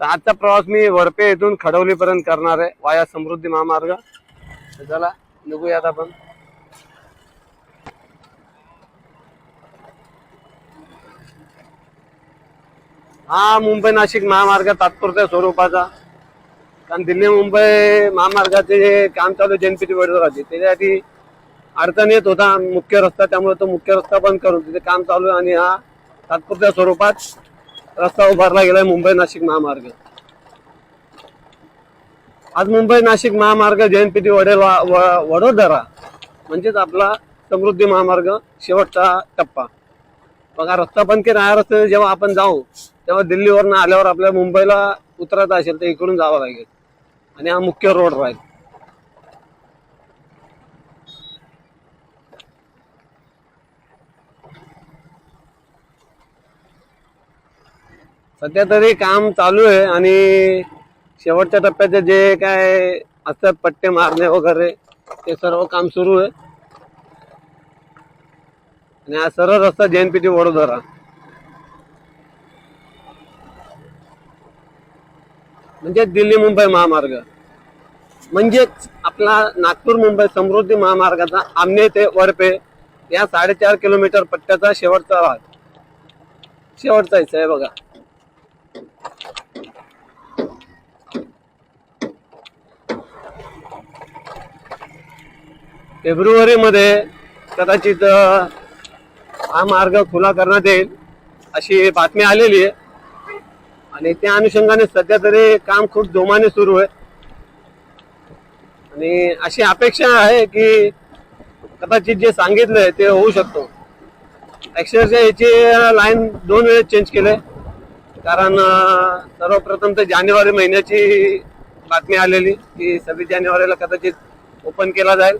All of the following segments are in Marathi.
तर आजचा प्रवास मी वरपे येथून खडवलीपर्यंत करणार आहे वाया समृद्धी महामार्ग. चला निघूयात आपण. हा मुंबई नाशिक महामार्ग तात्पुरत्या स्वरूपाचा. कारण दिल्ली मुंबई महामार्गाचे जे काम चालू आहे जनपीटी वडोदराचे. त्याच्यासाठी अडचण येत होता मुख्य रस्ता त्यामुळे तो मुख्य रस्ता बंद करून तिथे काम चालू आहे आणि हा तात्पुरत्या स्वरूपात रस्ता उभारला गेलाय मुंबई नाशिक महामार्ग. आज मुंबई नाशिक महामार्ग जयंतीटी वडेल वडोदरा म्हणजेच आपला समृद्धी महामार्ग शेवटचा टप्पा. बघा रस्ता बंद केला हा रस्त्याने जेव्हा आपण जाऊ तेव्हा दिल्लीवरनं आल्यावर आपल्या मुंबईला उतरायचं असेल तर इकडून जावं लागेल. आणि हा मुख्य रोड राहील. सध्या तरी काम चालू आहे आणि शेवटच्या टप्प्याचे जे काय असतात पट्टे मारणे वगैरे ते सर्व काम सुरू आहे. आणि हा सरळ रस्ता जैनपीटी वडोदरा म्हणजे दिल्ली मुंबई महामार्ग. म्हणजेच आपला नागपूर मुंबई समृद्धी महामार्गाचा आमने ते वरपे या साडेचार किलोमीटर पट्ट्याचा शेवटचा भाग. शेवटचा हिस्सा आहे बघा. फेब्रुवारीमध्ये कदाचित हा मार्ग खुला करण्यात येईल अशी बातमी आलेली आहे. आणि त्या अनुषंगाने सध्या तरी काम खूप जोमाने सुरू आहे. आणि अशी अपेक्षा आहे की कदाचित जे सांगितलंय ते होऊ शकतो. अक्षरशः याची लाईन दोन वेळेस चेंज केले कारण सर्वप्रथम तर जानेवारी महिन्याची बातमी आलेली की सव्वीस जानेवारीला कदाचित ओपन केला जाईल.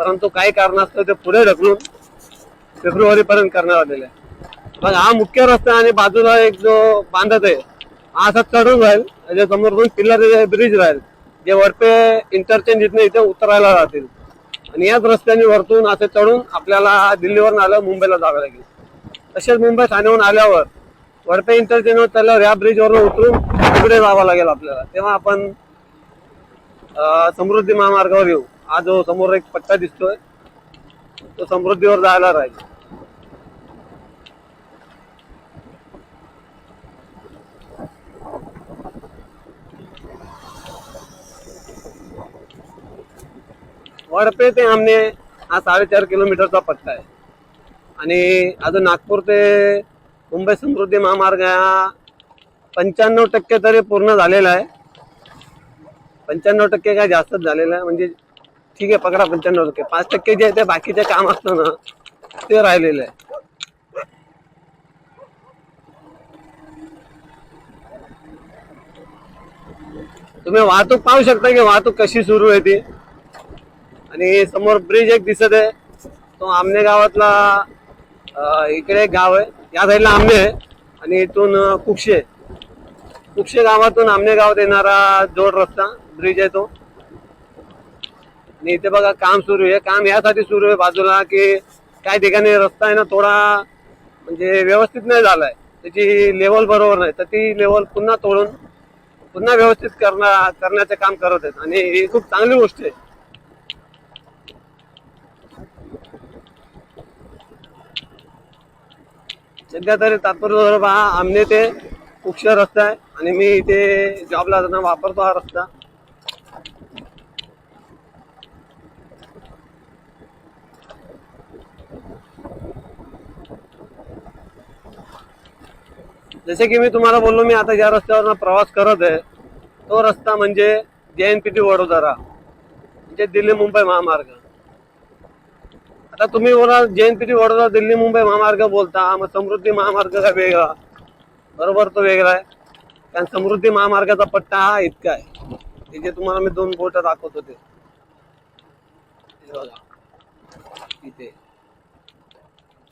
परंतु काही कारणास्तव ते पुढे ढकलून फेब्रुवारी पर्यंत करण्यात आलेलं आहे. मग हा मुख्य रस्ता आणि बाजूला एक जो बांधत आहे हा असा चढून राहील. त्याच्यासमोर दोन पिल्लर ब्रिज राहील. जे वरपे इंटरचेंज इथनं इथे उतरायला राहतील आणि याच रस्त्याने वरतून असे चढून आपल्याला दिल्लीवरून आलं मुंबईला जावं लागेल. तसेच मुंबई ठाण्याहून आल्यावर वडपे इंटरचेंजवर चालल्यावर या ब्रिजवरून उतरून तिकडे जावं लागेल आपल्याला. तेव्हा आपण समृद्धी महामार्गावर येऊ. हा जो समोर एक पट्टा दिसतोय तो समृद्धीवर जायला राहील. वडपे ते आमने हा साडेचार किलोमीटरचा पट्टा आहे. आणि अजून नागपूर ते मुंबई समृद्धी महामार्ग हा पंच्याण्णव टक्के तरी पूर्ण झालेला आहे. पंच्याण्णव टक्के काय जास्तच झालेला आहे. म्हणजे ठीक आहे पकडा पंच्याण्णव टक्के पाच टक्के जे आहे ते बाकीचे काम असतं ना ते राहिलेलं आहे. तुम्ही वाहतूक पाहू शकता की वाहतूक कशी सुरू आहे ती. आणि समोर ब्रिज एक दिसत आहे. तो आमने गावातला इकडे एक गाव आहे. या साईडला आमने आहे. आणि इथून कुक्षे कुक्षे गावातून आमने गावात येणारा जोड रस्ता ब्रिज आहे तो. आणि इथे बघा काम सुरू आहे. काम यासाठी सुरू आहे बाजूला की काही ठिकाणी रस्ता आहे ना थोडा म्हणजे व्यवस्थित नाही झालाय. त्याची लेवल बरोबर नाही. तर ती लेवल पुन्हा तोडून पुन्हा व्यवस्थित करणार करण्याचे काम करत आहेत. आणि ही खूप चांगली गोष्ट आहे. सध्या तरी तात्पर्य हा आमने ते उक्ष रस्ता आहे. आणि मी इथे जॉबला जाताना वापरतो हा रस्ता. जसे की मी तुम्हाला बोललो मी आता ज्या रस्त्यावर प्रवास करत आहे तो रस्ता म्हणजे जेएनपीटी वडोदरा म्हणजे दिल्ली मुंबई महामार्ग. आता तुम्ही बोला जेएनपीटी वडोदरा दिल्ली मुंबई महामार्ग बोलता मग समृद्धी महामार्ग का वेगळा? बरोबर तो वेगळा आहे. कारण समृद्धी महामार्गाचा पट्टा हा इतका आहे. हे जे तुम्हाला मी दोन बोट दाखवत होते. बघा. इथे.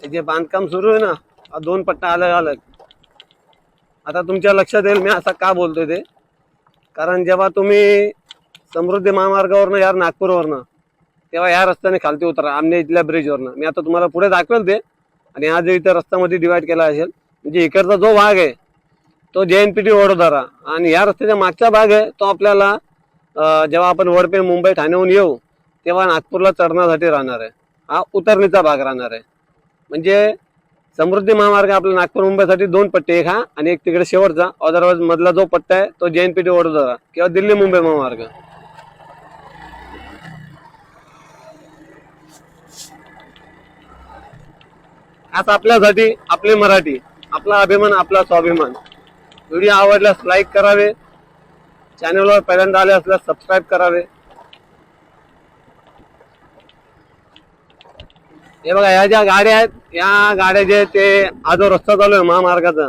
हे जे बांधकाम सुरू आहे ना हा दोन पट्टा अलग अलग आता तुमच्या लक्षात येईल मी असा का बोलतोय ते. कारण जेव्हा तुम्ही समृद्धी महामार्गावरनं यार नागपूरवरनं तेव्हा या रस्त्याने खालती उतरा आमने इथल्या ब्रिजवरनं मी आता तुम्हाला पुढे दाखवेल ते. आणि हा जो इथं रस्त्यामध्ये डिवाईड केला असेल म्हणजे इकडचा जो भाग आहे तो J N P T Vadodara. आणि या रस्त्याचा मागचा भाग आहे तो आपल्याला जेव्हा आपण वडपे मुंबई ठाण्याहून येऊ तेव्हा नागपूरला चढण्यासाठी राहणार आहे. हा उतरणीचा भाग राहणार आहे. म्हणजे समृद्धी महामार्ग आपला नागपूर मुंबईसाठी दोन पट्टे एक हा आणि एक तिकडे शेवटचा. अदरवाईज मधला जो पट्टा आहे तो J N P T Vadodara किंवा दिल्ली मुंबई महामार्ग. आता आपल्यासाठी आपले मराठी आपला अभिमान आपला स्वाभिमान. व्हिडिओ आवडल्यास लाईक करावे. चॅनलवर पहिल्यांदा आले असल्यास सबस्क्राईब करावे. हे बघा या ज्या गाड्या आहेत या गाड्या जे ते हा जो रस्ता चालू आहे महामार्गाचा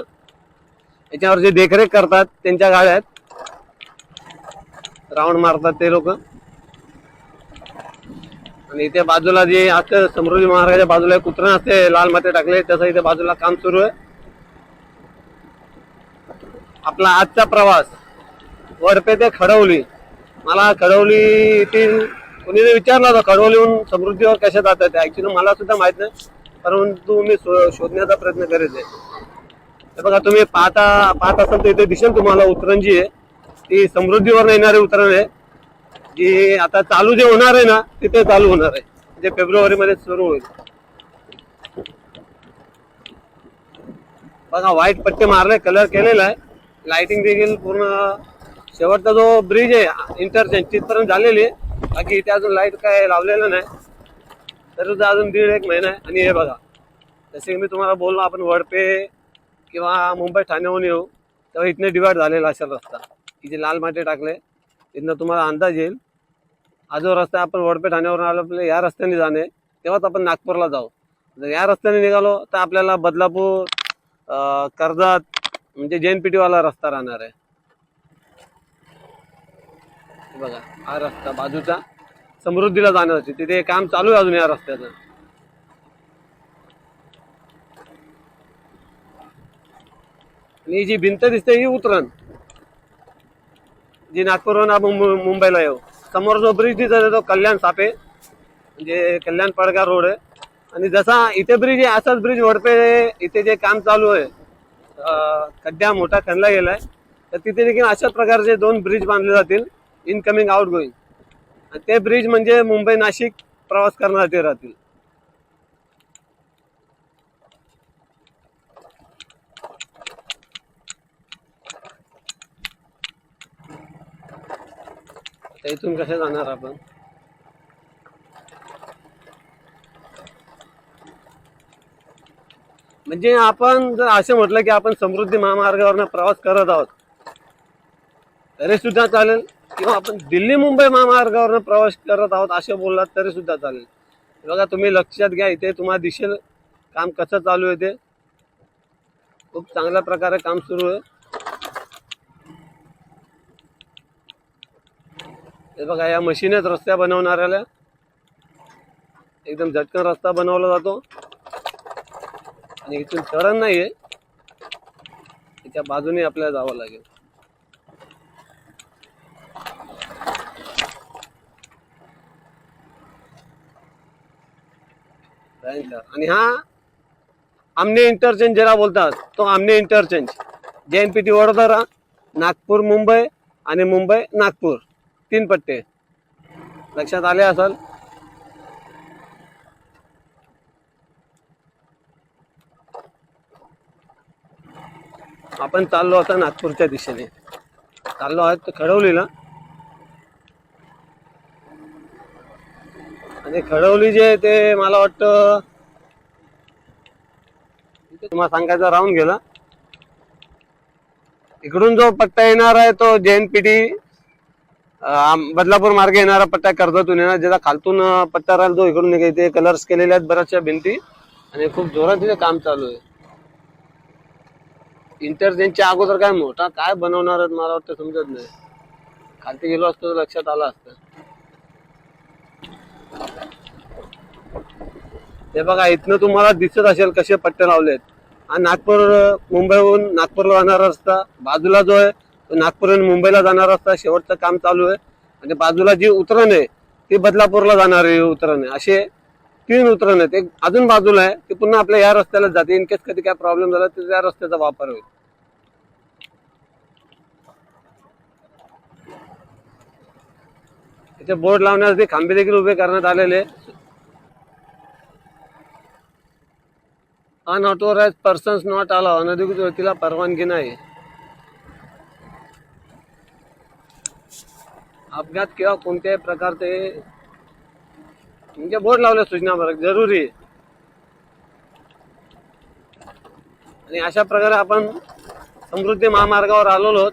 याच्यावर जे देखरेख करतात त्यांच्या गाड्या आहेत. राऊंड मारतात ते लोक. आणि इथे बाजूला जे असं समृद्धी महाराजाच्या बाजूला एक असते लाल माती टाकले तसं इथे बाजूला काम सुरू आहे. आपला आजचा प्रवास वडपे ते खडवली मला खडवली येथील कोणी विचारलं होतं खडवलीहून समृद्धीवर कशा जातात ऍक्च्युली मला सुद्धा माहीत नाही परंतु मी शो- शोधण्याचा प्रयत्न करीत आहे बघा तुम्ही पाहता पाहत असाल तर इथे दिसेल तुम्हाला उतरण जी आहे. ती समृद्धीवर येणारी उतरण आहे जी आता चालू जे होणार आहे ना तिथे चालू होणार आहे. जे फेब्रुवारीमध्ये सुरू होईल. बघा व्हाईट पट्टे मारले कलर केलेला आहे. लाइटिंग देखील पूर्ण शेवटचा जो ब्रिज आहे इंटरचेंज तिथपर्यंत झालेली आहे. बाकी इथे अजून लाइट काय लावलेलं नाही. तर सुद्धा अजून दीड एक महिना आहे. आणि हे बघा जसे मी तुम्हाला बोललो आपण वडपे किंवा मुंबई ठाण्याहून येऊ तेव्हा इथनं डिवाइड झालेला असेल रस्ता. इथे लाल माती टाकले इथनं तुम्हाला अंदाज येईल. हा जो रस्ता आपण वडपे ठाण्यावरून आलो आपल्या या रस्त्याने जाणे तेव्हाच आपण नागपूरला जाऊ. जर या रस्त्याने निघालो तर आपल्याला बदलापूर कर्जत म्हणजे जैन टीवाला रस्ता राहणार आहे हे बघा हा रस्ता बाजूचा समृद्धीला जाण्यासाठी. तिथे काम चालू आहे अजून या रस्त्याचं. आणि जी भिंत दिसते ही उतरण जी नागपूरहून मुंबईला येऊ. समोर जो ब्रिज दिसत तो कल्याण सापे म्हणजे कल्याण पडगा रोड आहे. आणि जसा इथे ब्रिज आहे असाच ब्रिज वडपे इथे जे काम चालू आहे खड्ड्या मोठा खणला गेलाय. तर तिथे देखील अशा प्रकारचे दोन ब्रिज बांधले जातील. इनकमिंग आउट गोईंग आणि ते ब्रिज म्हणजे मुंबई नाशिक प्रवास करण्यासाठी राहतील. इथून कसे जाणार आपण? म्हणजे आपण जर असं म्हटलं की आपण समृद्धी महामार्गावरनं प्रवास करत आहोत तरी सुद्धा चालेल. किंवा आपण दिल्ली मुंबई महामार्गावर प्रवास करत आहोत असे बोललात तरी सुद्धा चालेल. बघा तुम्ही लक्षात घ्या इथे तुम्हाला दिसेल काम कसं चालू आहे ते. खूप चांगल्या प्रकारे काम सुरू आहे. हे बघा या मशीन आहेत रस्त्या बनवणाऱ्याला एकदम झटकन रस्ता बनवला जातो. आणि इथून चढण नाहीये. त्याच्या बाजूने आपल्याला जावं लागेल. आणि हा आमने इंटरचेंज ज्याला बोलतात तो Amane interchange J N P T Vadodara Nagpur Mumbai आणि मुंबई नागपूर. तीन पट्टे. लक्षात आले असाल? आपण चाललो आता नागपूरच्या दिशेने. चाललो आहोत तर खडवलीला आणि खडवली जे ते मला वाटतं तुम्हाला सांगायचं राहून गेला. इकडून जो पट्टा येणार आहे तो जेएनपीटी बदलापूर मार्गे येणारा पट्टा कर्जतून येणार ज्याचा खालतून पट्टा राहील जो इकडून निघाय ते कलर्स केलेले आहेत बऱ्याचशा भिंती आणि खूप जोरात तिथे काम चालू आहे. इंटरचेंजच्या अगोदर काय मोठा काय बनवणार आहेत मला वाटतं समजत नाही. खालती गेलो असतो तर लक्षात आला असतं. हे बघा इथनं तुम्हाला दिसत असेल कसे पट्टे लावलेत. हा नागपूर मुंबईहून नागपूरला जाणारा रस्ता बाजूला जो आहे तो नागपूरहून मुंबईला जाणारा रस्ता शेवटचं काम चालू आहे. आणि बाजूला जी उतरण आहे ती बदलापूरला जाणारी उतरण आहे. असे तीन उतरण आहेत. एक अजून बाजूला आहे ती पुन्हा आपल्या या रस्त्याला जाते. इन केस कधी काय प्रॉब्लेम झाला तर त्या रस्त्याचा वापर होईल. ते बोर्ड लावण्यासाठी खांबे देखील उभे करण्यात आलेले. अनऑथोराइज पर्सन्स नॉट आला अनधिकृत व्यक्तीला परवानगी नाही. अपघात किंवा कोणत्याही प्रकारचे म्हणजे बोर्ड लावले सूचना जरुरी. आणि अशा प्रकारे आपण समृद्धी महामार्गावर आलेलो आहोत.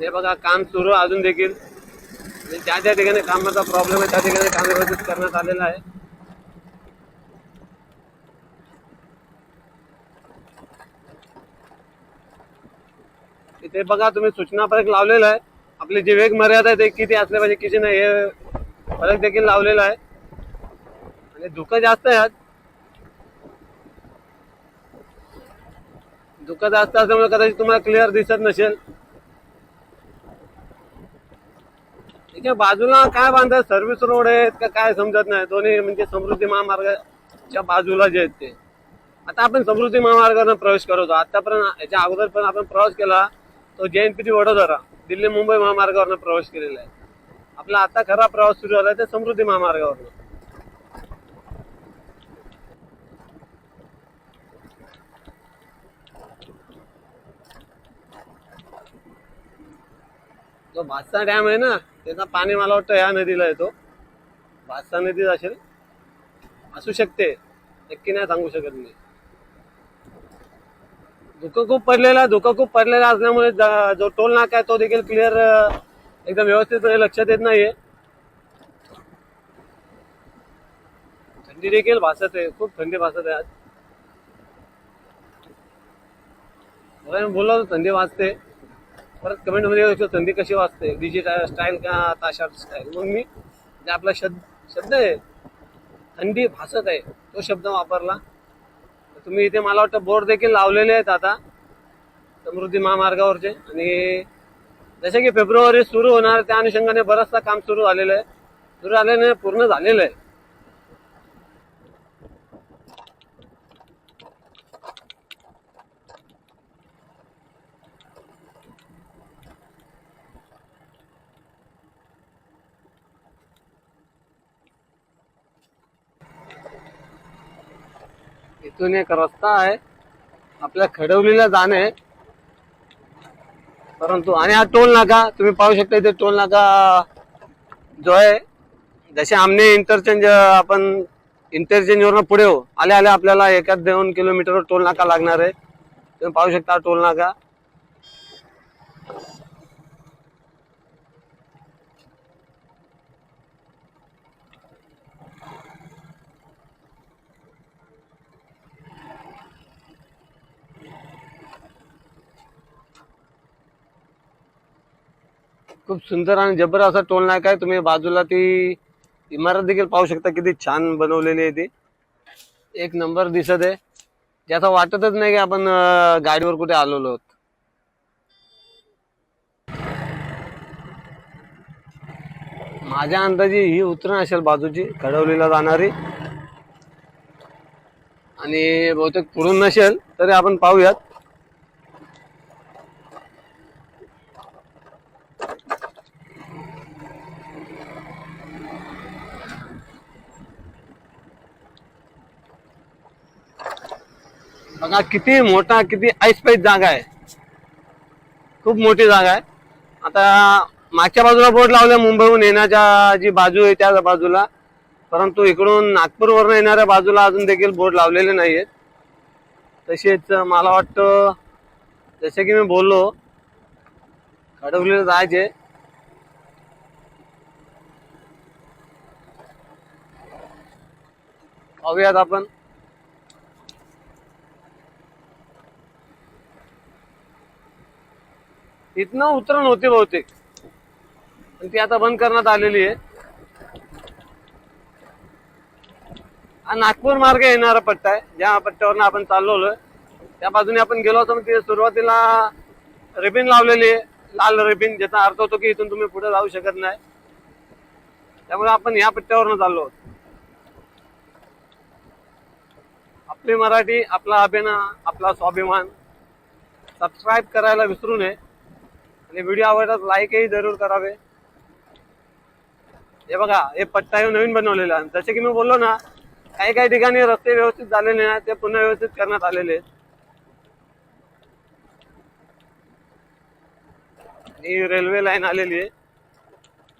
हे बघा काम सुरू आहे अजून देखील. ज्या ज्या ठिकाणी कामाचा प्रॉब्लेम आहे त्या ठिकाणी काम व्यवस्थित करण्यात आलेलं आहे. इथे बघा तुम्ही सूचना फरक लावलेला आहे. आपली जी वेग मर्यादा आहे ते किती असले पाहिजे किती नाही हे फरक देखील लावलेला आहे. आणि धुकं जास्त आहे आज. धुकं जास्त असल्यामुळे कदाचित तुम्हाला क्लिअर दिसत नसेल. त्याच्या बाजूला काय बांधतात? सर्व्हिस रोड आहेत का काय समजत नाही. दोन्ही म्हणजे समृद्धी महामार्गाच्या बाजूला जे आहेत ते. आता आपण समृद्धी महामार्गाने प्रवेश करतो आतापर्यंत याच्या अगोदर पण आपण प्रवास केला तो J N P T Vadodara Delhi Mumbai महामार्गावरनं प्रवेश केलेला आहे. आपला आता खरा प्रवास सुरू झाला ते समृद्धी महामार्गावरनं. जो भातसा डॅम आहे ना त्याचा पाणी मला वाटतं ह्या नदीला येतो. भातसा नदीच असेल असू शकते नक्की नाही सांगू शकत मी. धुकं खूप पडलेला धुकं खूप पडलेला असल्यामुळे जो टोल नाका आहे तो देखील क्लिअर एकदम व्यवस्थित लक्षात येत नाहीये. थंडी देखील भासत आहे खूप थंडी भासत आहे आज. बघा, बोललो थंडी वाजते परत कमेंटमध्ये थंडी कशी वाजते डिजिटल स्टाईल का ताशा स्टाईल मग मी जे आपला शब्द शब्द आहे थंडी भासत आहे तो शब्द वापरला. तुम्ही इथे मला वाटतं बोर्ड देखील लावलेले आहेत आता समृद्धी महामार्गावरचे. आणि जसे की फेब्रुवारी सुरू होणार त्या अनुषंगाने बरंचसं काम सुरू झालेलं आहे. सुरू झाल्याने पूर्ण झालेलं आहे. इथून एक रस्ता आहे. आपल्या खडवलीला जाणे परंतु आणि हा टोल नाका तुम्ही पाहू शकता इथे टोल नाका जो आहे. जसे आमने इंटरचेंज आपण इंटरचेंजवरनं पुढे हो. आले आले आपल्याला एका दोन किलोमीटरवर टोल नाका लागणार आहे. तुम्ही पाहू शकता टोल नाका. खूप सुंदर आणि जबर असा टोल नाका आहे. तुम्ही बाजूला ती इमारत देखील पाहू शकता किती छान बनवलेली आहे ती. एक नंबर दिसत आहे. ज्याचा वाटतच नाही की आपण गाडीवर कुठे आलेलो आहोत. माझ्या अंदाजी ही उतरण असेल बाजूची घडवलीला जाणारी. आणि बहुतेक पुढून नसेल तरी आपण पाहूयात. बघा किती मोठा किती ऐसपैस जागा आहे. खूप मोठी जागा आहे. आता मागच्या बाजूला बोर्ड लावलाय मुंबईहून येण्याच्या जी बाजू आहे त्या बाजूला. परंतु इकडून नागपूरवरून येणाऱ्या बाजूला अजून देखील बोर्ड लावलेले नाही आहेत तसेच मला वाटतं जसे की मी बोललो खडवलीला जायचे पाहूयात आपण. इथनं उतरण होते बहुतेक. पण ती आता बंद करण्यात आलेली आहे. हा नागपूर मार्ग येणारा पट्टा आहे. ज्या पट्ट्यावरनं आपण चाललो त्या बाजूने आपण गेलो होतो तिथे सुरुवातीला रिबिन लावलेली आहे. लाल रिबिन ज्याचा अर्थ होतो की इथून तुम्ही पुढे जाऊ शकत नाही. त्यामुळे आपण या पट्ट्यावरनं चाललो आहोत आपली मराठी आपला अभिनय आपला स्वाभिमान. सबस्क्राईब करायला विसरू नये. आणि व्हिडिओ आवडतात लाईकही जरूर करावे. हे बघा हे पट्टा हे नवीन बनवलेला. आहे जसे की मी बोललो ना काही काही ठिकाणी रस्ते व्यवस्थित झालेले ना ते पुन्हा व्यवस्थित करण्यात आलेले ही रेल्वे लाईन आलेली आहे.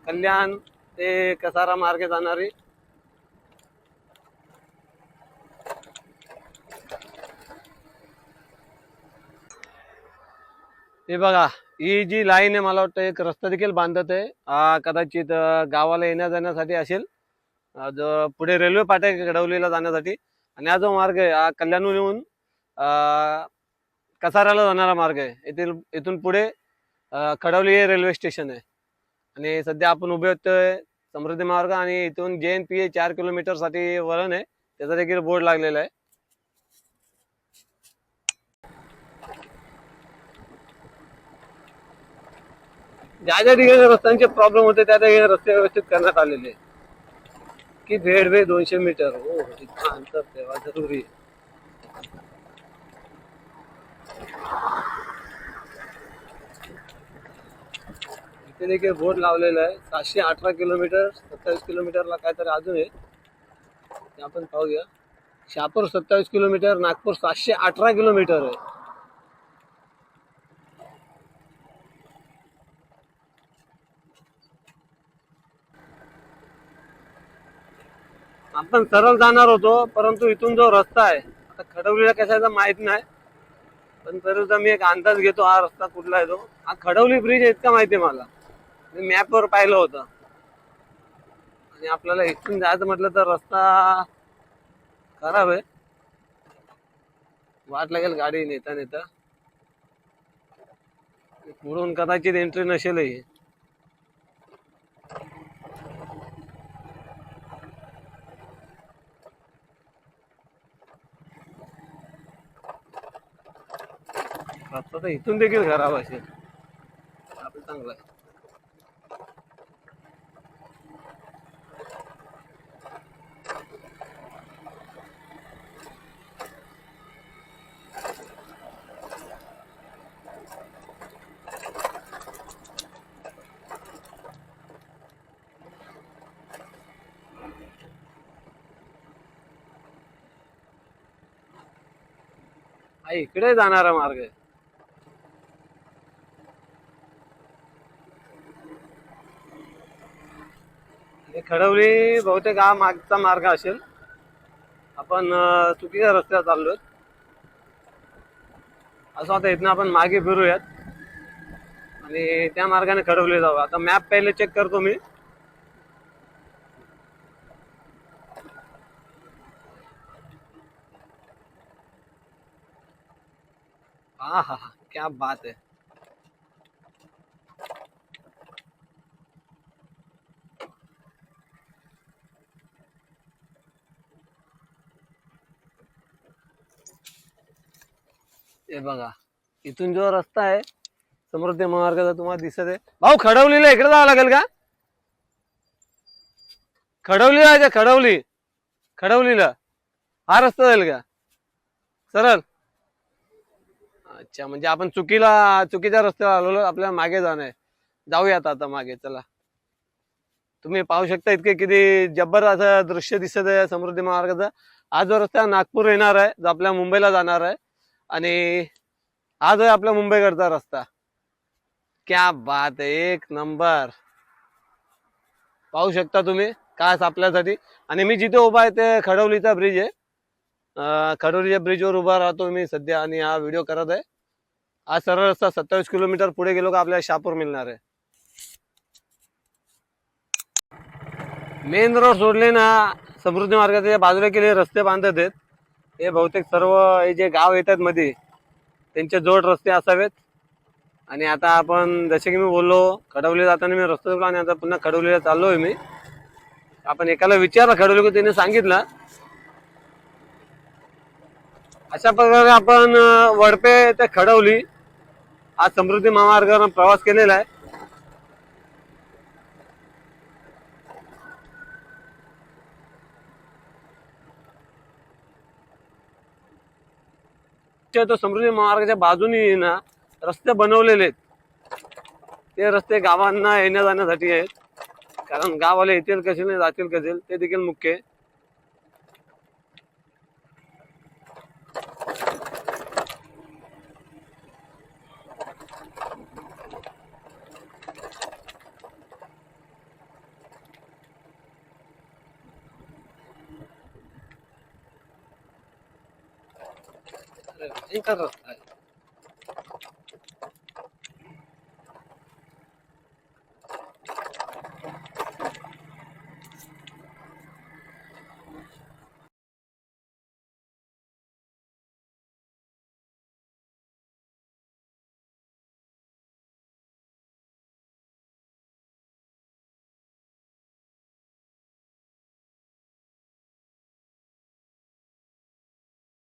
कल्याण ते कसारा मार्गे जाणारी. हे बघा ही जी लाईन आहे मला वाटतं एक रस्ता देखील बांधत आहे. कदाचित गावाला येण्या जाण्यासाठी असेल जो पुढे रेल्वे पाट्या आहे घडवलीला जाण्यासाठी. आणि हा जो मार्ग आहे हा कल्याणहून येऊन कसाऱ्याला जाणारा मार्ग आहे. येथील इथून पुढे खडवली हे रेल्वे स्टेशन आहे. आणि सध्या आपण उभे होतोय समृद्धी मार्ग आणि इथून जे एन पी ए चार किलोमीटरसाठी वळण आहे त्याचा देखील बोर्ड लागलेला आहे. ज्या ज्या ठिकाणी रस्त्यांचे प्रॉब्लेम होते त्या त्या ठिकाणी रस्ते व्यवस्थित करण्यात आलेले की भेड भेड दोनशे मीटर हो इतकं अंतर तेव्हा जरुरी आहे. इथे देखील बोर्ड लावलेला आहे. सातशे अठरा किलोमीटर सत्तावीस किलोमीटरला काहीतरी अजून आहे. ते आपण पाहूया. शहापूर सत्तावीस किलोमीटर नागपूर सातशे अठरा किलोमीटर आहे. आपण सरळ जाणार होतो परंतु इथून जो रस्ता आहे आता खडवलीला कशाचा माहीत नाही. पण तरी सुद्धा मी एक अंदाज घेतो हा रस्ता कुठला आहे तो. हा खडवली ब्रिज आहे इतका माहिती आहे मला. मी मॅपवर पाहिलं होतं. आणि आपल्याला इथून जायचं म्हटलं तर रस्ता खराब आहे. वाट लागेल गाडी नेता नेता पुढून कदाचित एंट्री नसेलही. आता इथून देखील खराब असेल. आपलं चांगलं आहे. इकडे जाणारा मार्ग खडवली बहुतेक हा मागचा मार्ग असेल. आपण चुकीच्या रस्त्यावर चाललोय असं आता इथनं आपण मागे फिरूयात. आणि त्या मार्गाने खडवले जाऊ. आता मॅप पहिले चेक करतो मी. हा हा हा क्या बात आहे. हे बघा इथून जो रस्ता आहे समृद्धी महामार्गाचा तुम्हाला दिसत आहे. भाऊ खडवलीला इकडे जावं लागेल का? खडवली का? खडवली. खडवलीला. हा रस्ता जाईल का? सरळ. अच्छा म्हणजे आपण चुकीला चुकीच्या रस्त्यावर आलो आपल्याला मागे जाणं आहे. जाऊयात आता मागे चला. तुम्ही पाहू शकता इतके किती जब्बर असं दृश्य दिसत आहे समृद्धी महामार्गाचं. हा जो रस्ता नागपूर येणार आहे जो आपल्या मुंबईला जाणार आहे आणि आज आहे आपला मुंबईकडचा रस्ता. क्या बात आहे एक नंबर. पाहू शकता तुम्ही खास आपल्यासाठी आणि मी जिथे उभा आहे ते खडवलीचा ब्रिज आहे. खडवलीच्या ब्रिजवर उभा राहतो मी सध्या आणि हा व्हिडिओ करत आहे. हा सरळ रस्ता सत्तावीस किलोमीटर पुढे गेलो का आपल्याला शापूर मिळणार आहे. मेन रोड सोडले ना समृद्धी मार्गाच्या बाजूला केले रस्ते बांधत आहेत. हे बहुतेक सर्व हे जे गाव येतात मध्ये त्यांचे जोड रस्ते असावेत. आणि आता आपण जसे की मी बोललो खडवले जाताना मी रस्ता चुकलो आणि आता पुन्हा खडवलीला आहे मी. आपण एकाला विचारलं खडवली की त्याने सांगितलं. अशा प्रकारे आपण वडपे ते खडवली आज समृद्धी महामार्गावर प्रवास केलेला आहे. ते तो समृद्धी महामार्गाच्या बाजूनी ना रस्ते बनवलेले आहेत. ते रस्ते गावांना येण्या जाण्यासाठी आहेत. कारण गावाला येतील कसे नाही जातील कसे ते देखील मुख्य आहे. अरे, भयंकर रस्ता आहे